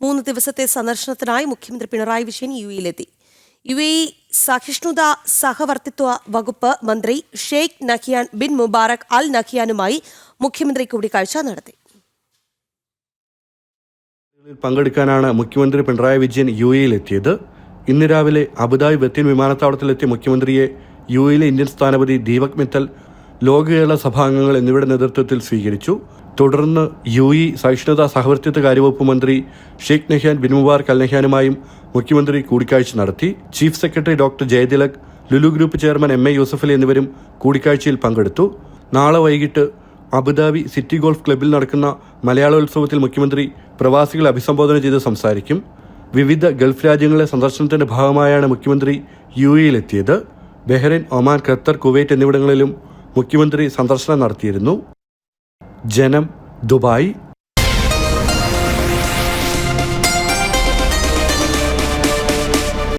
മൂന്ന് ദിവസത്തെ സന്ദർശനത്തിനായി മുഖ്യമന്ത്രി പിണറായി വിജയൻ യു എയിലെത്തി. യു എ സഹിഷ്ണുത സഹവർത്തിത്വ വകുപ്പ് മന്ത്രി ഷെയ്ഖ് നഖിയാൻ ബിൻ മുബാറക് അൽ നഖിയാനുമായി മുഖ്യമന്ത്രി കൂടിക്കാഴ്ച നടത്തി. പങ്കെടുക്കാനാണ് മുഖ്യമന്ത്രി പിണറായി വിജയൻ യു എയിലെത്തിയത് ഇന്ന് രാവിലെ അബുദാബി ബത്തിൻ വിമാനത്താവളത്തിലെത്തിയ മുഖ്യമന്ത്രിയെ യു എയിലെ ഇന്ത്യൻ സ്ഥാനപതി ദീപക് മിത്തൽ ലോക കേരള സഭാംഗങ്ങൾ എന്നിവയുടെ നേതൃത്വത്തിൽ സ്വീകരിച്ചു. തുടർന്ന് യു ഇ സഹിഷ്ണുത സഹവർത്തിത്വ കാര്യവകുപ്പ് മന്ത്രി Sheikh Nahyan bin Mubarak Al നഹ്യാനുമായും മുഖ്യമന്ത്രി കൂടിക്കാഴ്ച നടത്തി. Chief secretary doctor Jayathilak Lulu group chairman M A Yusuffali എന്നിവരും കൂടിക്കാഴ്ചയിൽ പങ്കെടുത്തു. നാളെ വൈകിട്ട് അബുദാബി സിറ്റി ഗോൾഫ് ക്ലബ്ബിൽ നടക്കുന്ന മലയാളോത്സവത്തിൽ മുഖ്യമന്ത്രി പ്രവാസികളെ അഭിസംബോധന ചെയ്ത് സംസാരിക്കും. വിവിധ ഗൾഫ് രാജ്യങ്ങളെ സന്ദർശനത്തിന്റെ ഭാഗമായാണ് മുഖ്യമന്ത്രി യു എയിലെത്തിയത്. ബഹ്റൈൻ ഒമാൻ ഖത്തർ കുവൈറ്റ് എന്നിവിടങ്ങളിലും മുഖ്യമന്ത്രി സന്ദർശനം നടത്തിയിരുന്നു. ജനം ദുബായ്